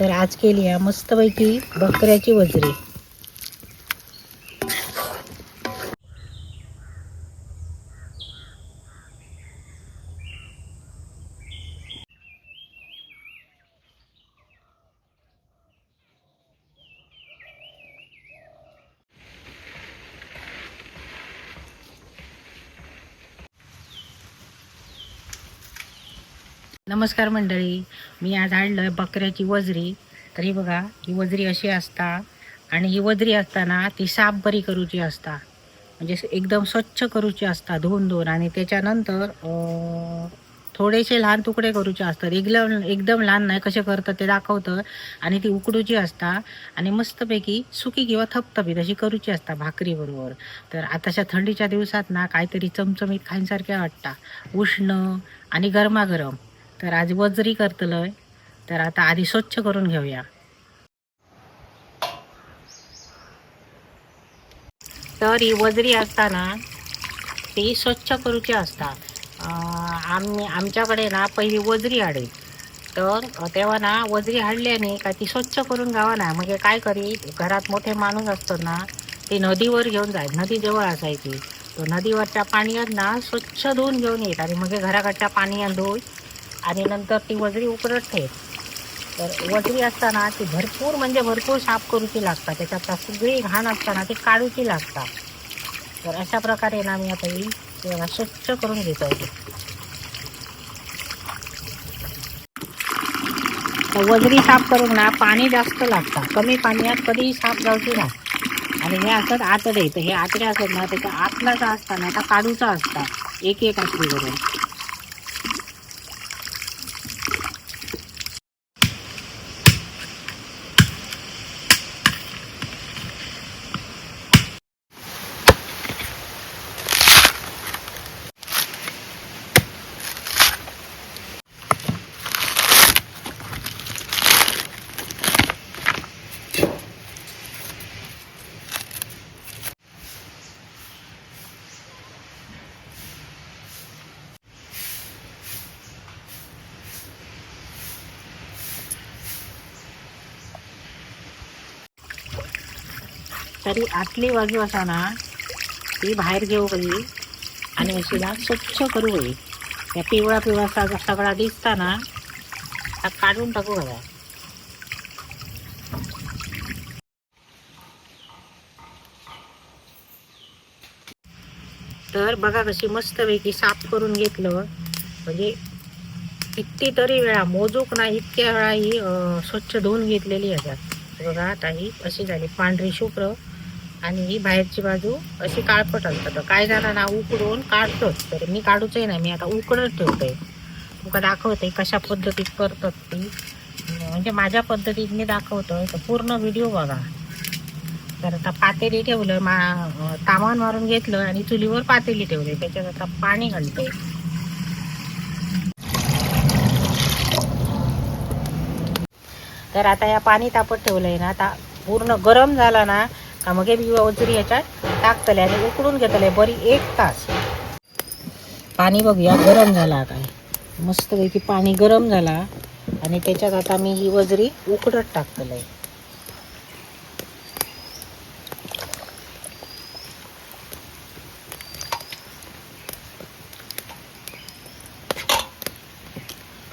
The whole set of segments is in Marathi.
तर आज केली आहे मस्तपैकी बकऱ्याची वजरी. नमस्कार मंडळी. मी आज आणलं आहे बकऱ्याची वजरी. तर ही बघा ही वजरी अशी असता आणि ही वजरी असताना ती साफ बरी करूची असता. म्हणजे एकदम स्वच्छ करूची असता धुवून धुवून आणि त्याच्यानंतर थोडेसे लहान तुकडे करूचे असतात. एकदम एकदम लहान नाही कसे करतात ते दाखवतं आणि ती उकडूची असता आणि मस्तपैकी सुकी किंवा थपथपीत अशी करूची असता भाकरीबरोबर. तर आताच्या थंडीच्या दिवसात ना काहीतरी चमचमीत खाण्यासारख्या वाटता. उष्ण आणि गरमागरम. तर आज वजरी करतलोय तर आता आधी स्वच्छ करून घेऊया. तर ही वजरी असताना ती स्वच्छ करूची असतात. आम्ही आमच्याकडे ना पहिली वजरी हाडे तर तेव्हा ना वजरी हाडल्याने का ती स्वच्छ करून गावा ना. म्हणजे काय करी घरात मोठे माणूस असतो ना ते नदीवर घेऊन जायत नदी जवळ असायची. तो नदीवरच्या पाण्यात ना स्वच्छ धुवून घेऊन येत आणि मग घराकडच्या पाण्यात धुवून आणि नंतर ती वजरी उकडत ठेव. तर वजरी असताना ती भरपूर म्हणजे भरपूर साफ करूची लागतात. त्याच्यात सगळी घाण असताना ती काढूची लागतात. तर अशा प्रकारे ना मी आता ही स्वच्छ करून घेतो. तर वजरी साफ करून ना पाणी जास्त लागतं कमी पाण्यात कधीही साफ जाऊची ना आणि हे असत आतडे. तर हे आतडे असत ना त्याच्या आतलाचा असता ना आता काढूचा असता. एक एक असली करून तरी आतली बाजू असा ना ती बाहेर घेऊ गई आणि अशी स्वच्छ करू गई त्या पिवळा पिवळा सग सगळा दिसता ना हा काढून टाकू बघा तर बघा कशी मस्तपैकी साफ करून घेतलं. म्हणजे कितीतरी वेळा मोजूक ना इतक्या वेळा ही स्वच्छ धुवून घेतलेली ह्याच्यात बघा आता ही अशी झाली पांढरी शुभ्र. आणि ही बाहेरची बाजू अशी काळपट असतात. तर काय जणांना ना उकडून काढतोच. तर मी काढूचंही नाही. मी आता उकडत ठेवते. तुका दाखवते कशा पद्धतीत करतात ती. म्हणजे माझ्या पद्धतीत मी दाखवतोय तर पूर्ण व्हिडिओ बघा. तर आता पातेली ठेवलं मा तामान मारून घेतलं आणि चुलीवर पातेली ठेवली. त्याच्यात आता पाणी घालते. तर आता या पाणी तापत ठेवलंय ना आता पूर्ण गरम झाला ना का मग हे बी वजरी याच्यात टाकतले आणि उकडून घेतले बरी एक तास. पाणी बघूया गरम झाला काय? मस्तपैकी पाणी गरम झाला आणि त्याच्यात आता मी ही वजरी उकडत टाकतले.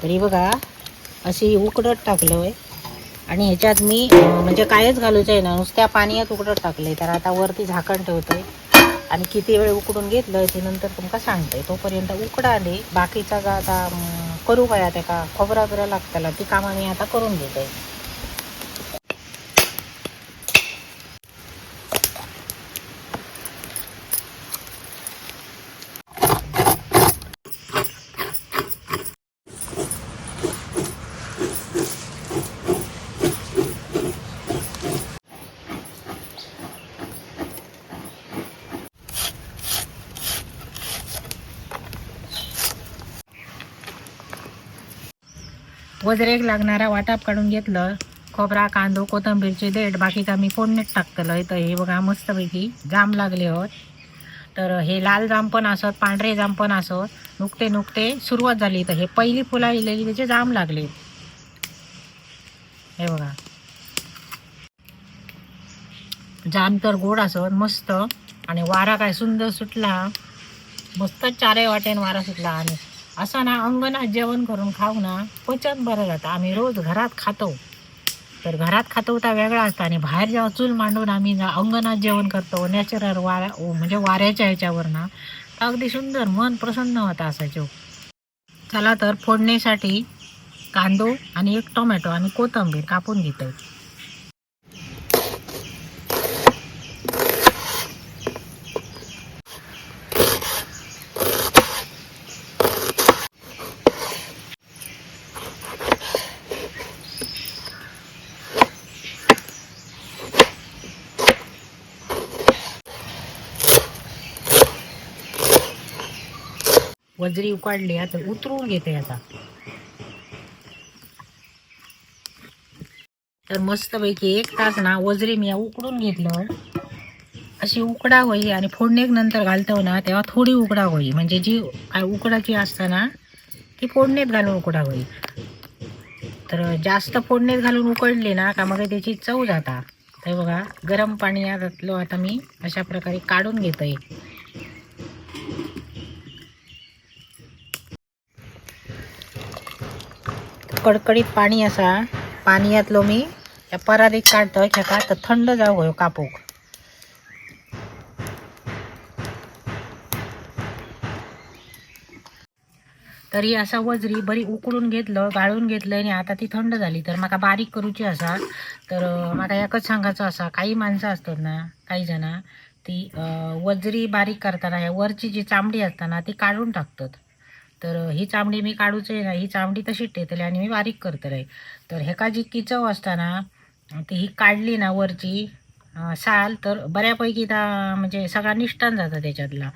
तरी बघा अशी उकडत टाकलोय. आणि ह्याच्यात मी म्हणजे कायच घालूचं आहे ना नुसत्या पाण्यात उकडत टाकले तर आता वरती झाकण ठेवते आणि किती वेळ उकडून घेतलं ते नंतर तुमका सांगते. तोपर्यंत उकडाले बाकीचा आता करू काय त्या का खोबरा बिरा लागताला ती कामं मी आता करून घेते. वजरेक लागणारा वाटाप काढून घेतलं खोबरा कांदो कोथंबीरची देठ बाकीचा मी फोडणीत टाकतलं. तर हे बघा मस्तपैकी जाम लागले होत. तर हे लाल जाम पण असत पांढरे जाम पण असत. नुकते नुकते सुरुवात झाली तर हे पहिली फुला इलेली त्याचे जाम लागले. हे बघा. जाम तर गोड असत मस्त. आणि वारा काय सुंदर सुटला. मस्त चारही वाटेन वारा सुटला. आणि असं ना अंगणात जेवण करून खाऊ ना पचन बरं जातं. आम्ही रोज घरात खातो. तर घरात खातो तर वेगळा असतं आणि बाहेर जेव्हा चूल मांडून आम्ही अंगणात जेवण करतो नॅचरल वाऱ्या म्हणजे वाऱ्याच्या ह्याच्यावर ना अगदी सुंदर मन प्रसन्न होतं असायचं चला तर फोडणीसाठी कांदो आणि एक टोमॅटो आणि कोथंबीर कापून घेतो वजरी उकाडली आता उतरून घेते आता. तर मस्तपैकी एक तास ना वजरी मी उकडून घेतलं. अशी उकडा होई आणि फोडणीक नंतर घालतो ना तेव्हा थोडी उकडा होई. म्हणजे जी उकडाची असता ना ती फोडणीत घालून उकडा होई. तर जास्त फोडणीत घालून उकडली ना का मग त्याची चव जाता. तर बघा गरम पाणी यातलो आता मी अशा प्रकारे काढून घेतोय. कडकडीत पाणी असा पाणी मी या परारीत काढतोय खेका तर थंड जाऊ हो कापूक. तरी असा वजरी बरी उकडून घेतलं गाळून घेतलं आणि आता ती थंड झाली. तर म्हाका बारीक करूची असा. तर अं, म्हाका एकच सांगायचं असा काही माणसं असतात ना काही जण ती वजरी बारीक करताना ह्या वरची जी चामडी असताना ती काढून टाकतात. तर ही चामडी मी काढूच ना ही चामडी तशीच टेतली आणि मी बारीक करतले तर हेका जी चव असताना ती ही काढली ना वरची साल तर बऱ्यापैकी ता म्हणजे सगळा निष्ठान जाता त्याच्यातला.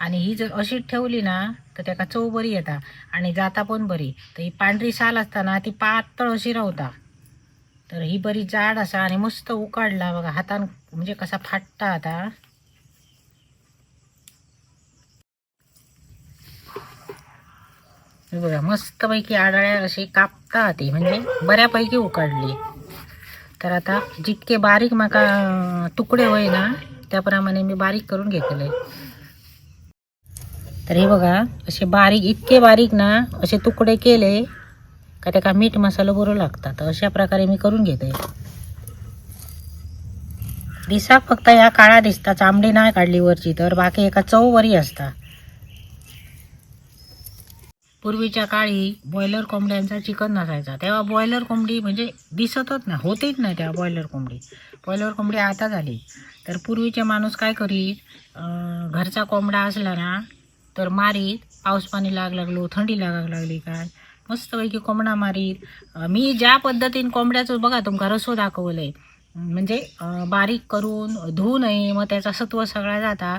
आणि ही जर अशीच ठेवली ना तर त्याका चव बरी येता आणि जाता पण बरी. तर ही पांढरी साल असताना ती पातळ अशी रावता तर ही बरी जाड असा आणि मस्त उकाडला बघा हातान म्हणजे कसा फाटता आता. हे बघा मस्तपैकी आडाळ्या अशी कापता ती म्हणजे बऱ्यापैकी उकाडली. तर आता जितके बारीक माका तुकडे होय ना त्याप्रमाणे मी बारीक करून घेतले. तर हे बघा असे बारीक इतके बारीक ना असे तुकडे केले का त्याका मीठ मसाला बरो लागतात. तर अशा प्रकारे मी करून घेते. दिसाक फक्त या काळा दिसता चामडी नाही काढली वरची तर बाकी एका चव वरी असता. पूर्वीच्या काळी बॉयलर कोंबड्यांचा चिकन नसायचा. तेव्हा बॉयलर कोंबडी म्हणजे दिसतच नाही होतीच नाही तेव्हा बॉयलर कोंबडी. बॉयलर कोंबडी आता झाली. तर पूर्वीचे माणूस काय करीत घरचा कोंबडा असला ना तर मारीत पाऊस पाणी लाग लागलो थंडी लागाक लागली काय मस्तपैकी कोंबडा मारीत. मी ज्या पद्धतीने कोंबड्याचं बघा तुमका रसो दाखवलंय. म्हणजे बारीक करून धुवू नये मग त्याचा सत्व सगळा जाता.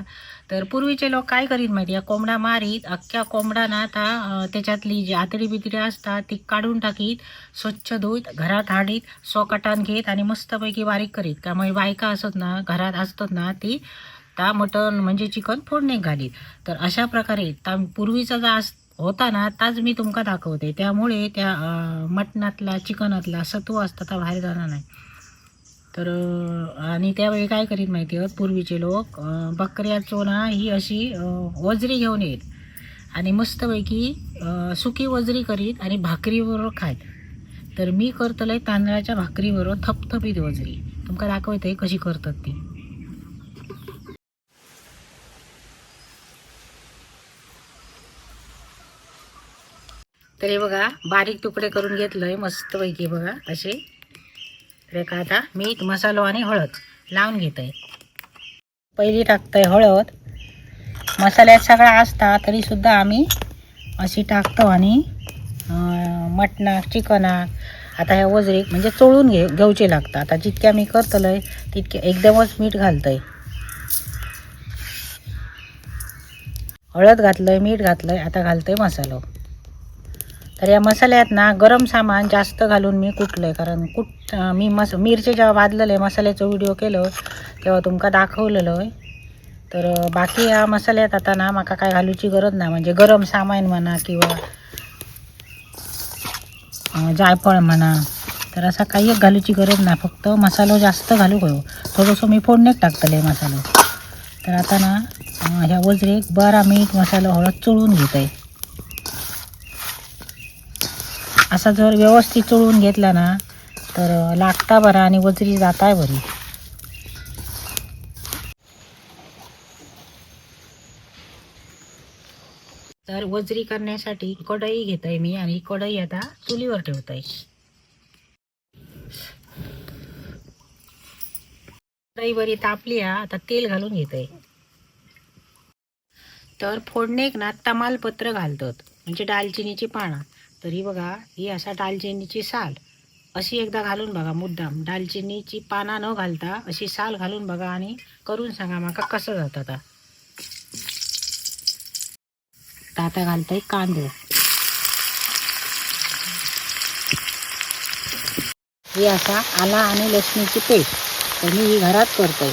तर पूर्वीचे लोक काय करीत माहिती आहे कोंबडा मारीत अख्ख्या कोंबडाना आता त्याच्यातली जी आतडी बितडी असतात ती काढून टाकीत स्वच्छ धुईत घरात हाडीत सोकाटान घेत आणि मस्तपैकी बारीक करीत. त्यामुळे बायका असत ना घरात असतात ना ती ता मटण म्हणजे चिकन फोडणे घालीत. तर अशा प्रकारे ता पूर्वीचा जो आस होता ना ताच मी तुमका दाखवते. त्यामुळे त्या मटणातला चिकनातला सत्व असता ता बाहेर जाणार नाही. तर आणि त्यावेळी काय करीत माहिती आहे हो, पूर्वीचे लोक बकऱ्या चोना ही अशी वजरी घेऊन येत. आणि मस्तपैकी सुकी वजरी करीत आणि भाकरीबरोबर खायत तर मी करतलंय तांदळाच्या भाकरीबरोबर थपथपीत वजरी. तुमका दाखवते कशी करतात ती. तर हे बघा बारीक तुकडे करून घेतलंय मस्तपैकी बघा असे. तर आता मीठ मसालो आणि हळद लावून घेत आहे पहिली टाकतंय हळद. मसाल्यात सगळा असता तरीसुद्धा आम्ही अशी टाकतो आणि मटणाक चिकनाक आता ह्या वजरीक म्हणजे चोळून घे घेवचे लागतं आता जितक्या मी करतलंय तितके एकदमच मीठ घालतंय. हळद घातलंय मीठ घातलंय आता घालतंय मसालो. तर या मसाल्यात ना गरम सामान जास्त घालून मी कुटलंय कारण कुट मी मस मिरचे जेव्हा भाजलेले मसाल्याचं व्हिडिओ केलं तेव्हा तुमका दाखवलेलं आहे. तर बाकी या मसाल्यात आता ना माका काय घालूची गरज ना म्हणजे गरम सामान म्हणा किंवा जायफळ म्हणा. तर असा काही एक घालूची गरज ना फक्त मसालो जास्त घालू गयो. थोडंसं मी फोडणेक टाकतले मसालो. तर आता ना ह्या वजरेक बरा मीठ मसालो हळद चोळून घेत आहे असा जर व्यवस्थित चोळून घेतला ना तर लागता बरा आणि वजरी जाताय बरी. तर वजरी करण्यासाठी कढई घेत आहे मी आणि कढई आता चुलीवर ठेवत आहे कढई बरी तापली हा आता तेल घालून घेत आहे तर फोडणेक ना तमालपत्र घालतात म्हणजे दालचिनीची पानं. तर ही बघा ही असा दालचिनीची साल. अशी एकदा घालून बघा मुद्दाम. दालचिनीची पानं न घालता अशी साल घालून बघा आणि करून सांगा माका कसं जातं आता. आता घालतोय कांदो. ही असा आला आणि लसणीची पेस्ट तर मी ही घरात करतोय.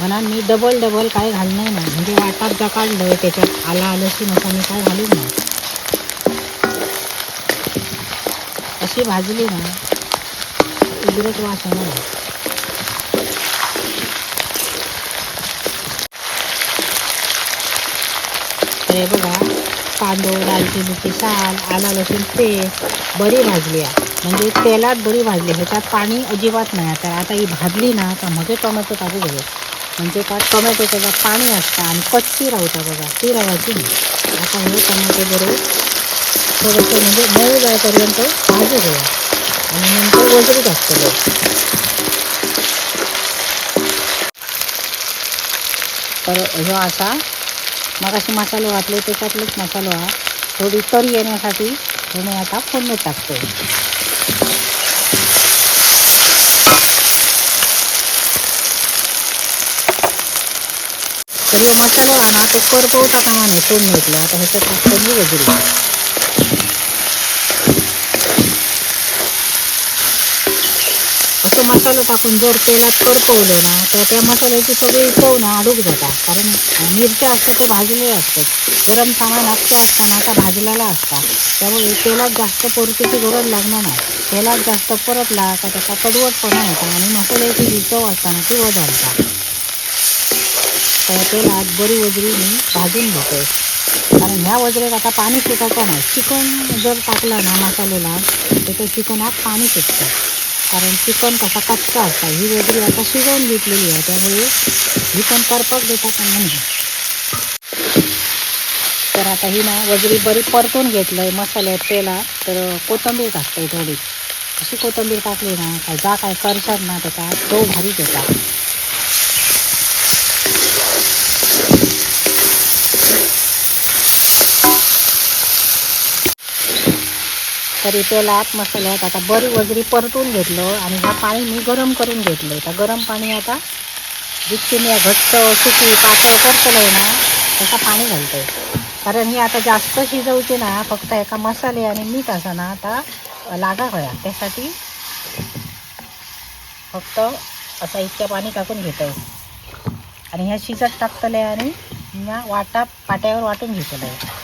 म्हणून मी डबल डबल काय घालणार नाही. म्हणजे वाटात जा काढलं त्याच्यात आला लसूण असा मी काय घालून नाही. अशी भाजली ना उग्रच वास येणार तर हे बघा कांदो दालचिनीची साल आला लसूण पेस्ट बरी भाजली आहे. म्हणजे तेलात बरी भाजली ह्याच्यात पाणी अजिबात नाही तर आता ही भाजली ना तर मध्ये टोमॅटो टाकू द्यावे म्हणजे का टोमॅटो त्याच्यात पाणी असतं आणि कच्ची राहता बघा ती राहायची नाही. आता हे टोमॅटो बरोबर थोडंसं म्हणजे मऊ जायपर्यंत भाजू द्या आणि नंतर वजरी टाकतो तर ह्यो असा मग असे मसाले वाटले त्याच्यातलेच मसालो हा. थोडी तरी येण्यासाठी हे मी आता फोडणी टाकतो. तर ह्यो मसालो हा ना तो करपवता कामा फोडणी फोडणीतलं आता ह्याच्यात टाकतो मी वगैरे असं मसाला टाकून जर तेलात करपवलं ना तर त्या मसाल्याची सगळी चव ना अडूक जाता कारण मिरच्या असतात त्या भाजलेल्या असतात. गरम सामान असते असताना त्या भाजलेला असता. त्यामुळे तेलात जास्त परतीची गरज लागणार नाही. तेलात जास्त परतला का त्याचा कडवटपणा येतो आणि मसाल्याची जी चव असताना ती वधारता तर तेलात बरी वजरी मी भाजून घेते. कारण ह्या वजरेत आता पाणी सुटायचं नाही. चिकन जर टाकलं ना मसाल्याला तर ते चिकनात पाणी सुटतं. कारण चिकन कसा कच्चा असता ही वजरी आता शिजवून घेतलेली आहे त्यामुळे ही पण करपक देतात म्हणजे तर आता ही ना वजरी बरी परतून घेतलं आहे मसाल्यात तेलात. तर कोथिंबीर टाकते थोडी. अशी कोथिंबीर टाकली ना काय जा काय करशात ना त्याचा तो भारी देतात तरी तेलात मसाल्यात आता बरी वजरी परतून घेतलं आणि हा पाणी मी गरम करून घेतलं. तर गरम पाणी आता जितकी मी घट्ट सुकी पातळ करतलं ना तसा पाणी घालते कारण मी आता जास्त शिजवते ना फक्त एका मसाले आणि मीठ असं ना आता लागा होया त्यासाठी फक्त असं इतक्या पाणी टाकून घेतो आणि ह्या शिजत टाकतले आणि ह्या वाटा पाट्यावर वाटून घेतलं आहे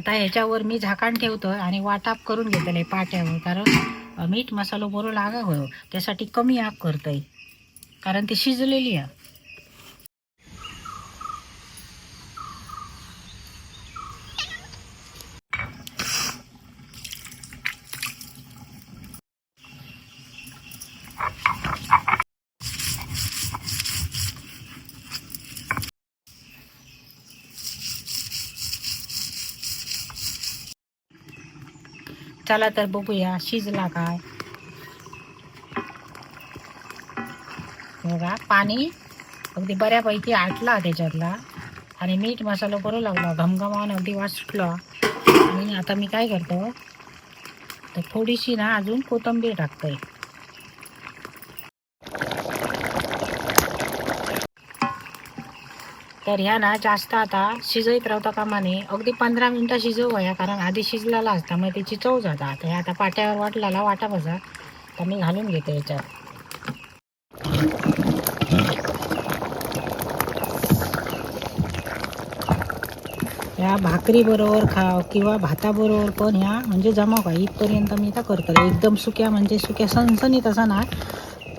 आता ह्याच्यावर मी झाकण ठेवतो आणि वाटाप करून घेतले पाट्यावर कारण मीठ मसालो बरो लागा हो त्यासाठी कमी आग करतोय. कारण ती शिजलेली आहे चला तर बघूया शिजला काय? बघा पाणी अगदी बऱ्यापैकी आटला त्याच्यातला. आणि मीठ मसाला करू लागला घमघमावून अगदी वास सुटला आणि आता मी काय करतो तर थोडीशी ना अजून कोथिंबीर टाकते. तर ह्या ना जास्त आता शिजयत रावता कामा नये अगदी पंधरा मिनटं शिजव या कारण आधी शिजलेला असता मग त्याची चव जाता. तर हे आता पाट्यावर वाटलेला वाटा बसा. तर मी घालून घेते याच्यात. ह्या भाकरी बरोबर खा किंवा भाताबरोबर पण ह्या म्हणजे जमा का इथपर्यंत मी आता करतले एकदम सुक्या म्हणजे सुक्या सणसणीत असा ना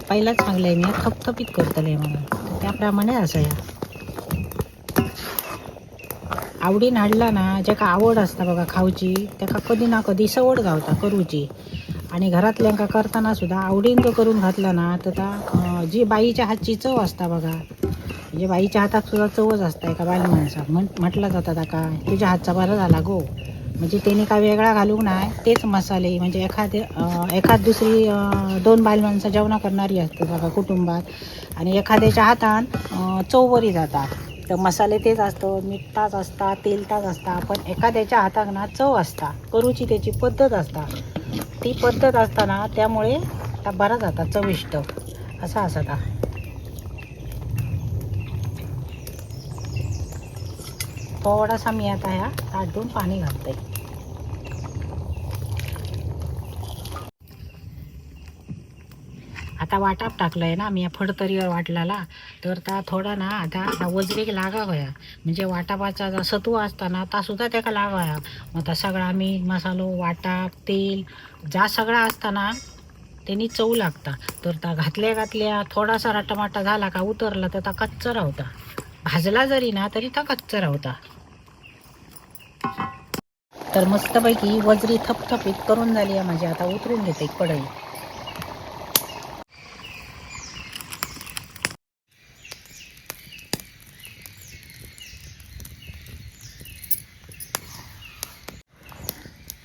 पहिलाच सांगलंय मी थपथपीत करतले म्हणून. त्याप्रमाणे असं या. आवडीन हाडला ना जेका आवड असता बघा खावची तेका कधी ना कधी सवड गावता करूची. आणि घरातल्यांका करताना सुद्धा आवडीन जो करून घातला ना तर जी बाईच्या हातची चव असता बघा म्हणजे बाईच्या हातात सुद्धा चवच असता एका बाल माणसाक म्हण म्हटलं जातं ताका तुझ्या हातचा बरा झाला गो. म्हणजे त्याने काय वेगळा घालूक नाही तेच मसाले म्हणजे एखादे एखाद दुसरी दोन बाल माणसं जेवणा करणारी असते बघा कुटुंबात. आणि एखाद्याच्या हातान चव बरी जाता तर मसाले तेच असतं मीठ ताज असता तेल ताज असता पण एखाद्याच्या हाताक ना चव असता करूची त्याची पद्धत असता. ती पद्धत असताना त्यामुळे आता बरा जाता चविष्ट. असा असता थोडासा मी आता ह्या ताटून पाणी घालते. आता वाटाप टाकलंय ना मी या फडतरीवर वाटलाला. तर त्या थोडा ना आता वजरीक लागा होया म्हणजे वाटापाचा जो सत्व असता ना ता सुद्धा त्याका लागाया मग आता सगळा मीठ मसालो वाटाप तेल जा सगळा असता ना त्यांनी चव लागता. तर त्या घातल्या घातल्या थोडासा रटामाटा झाला का उतरला तर ता कच्चा रावता भाजला जरी ना तरी ता कच्चा राहता. तर मस्तपैकी वजरी थपथपीत करून झाली आहे माझी. आता उतरून घेते कढई.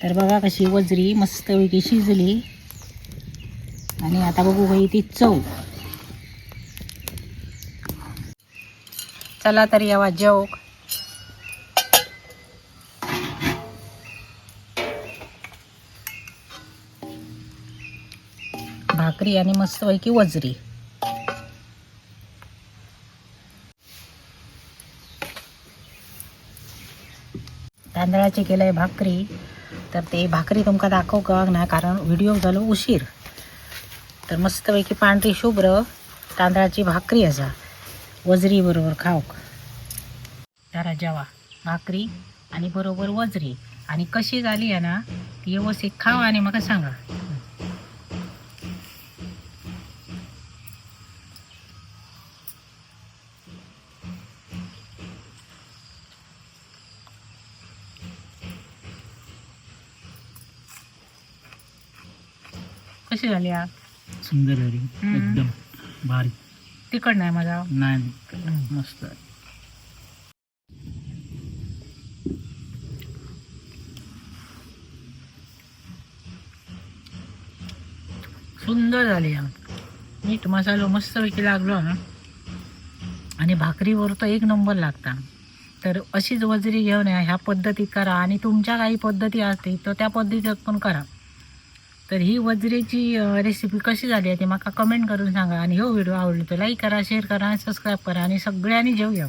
तर बघा कशी वजरी मस्तपैकी शिजली. आणि आता बघू बाई ती चव. चला तर यावा जेवक. भाकरी आणि मस्तपैकी वजरी. तांदळाची केलंय भाकरी. तर ते भाकरी तुमका दाखव का ना कारण व्हिडिओ झालो उशीर. तर मस्तपैकी पांढरी शुभ्र तांदळाची भाकरी असा वजरी बरोबर खाऊक जरा जेवा. भाकरी आणि बरोबर वजरी. आणि कशी झाली आहे ना ती व्यवस्थित खावा आणि मग सांगा. कशी झाली आ सुंदर झाली हम्म. एकदम भारी. तिकड नाही माझा. नाही मस्त सुंदर झाली मीठ मसालो मस्तपैकी लागलो ना. आणि भाकरीवर तर एक नंबर लागता. तर अशीच वजरी घेऊन या ह्या पद्धतीत करा आणि तुमच्या काही पद्धती असतील तर त्या पद्धतीत पण करा. तर ही वजरेची रेसिपी कशी झाली आहे ते माका कमेंट करून सांगा. आणि हो व्हिडिओ आवडलो तर लाईक करा शेअर करा आणि सबस्क्राईब करा आणि सगळ्यांनी जेवूया.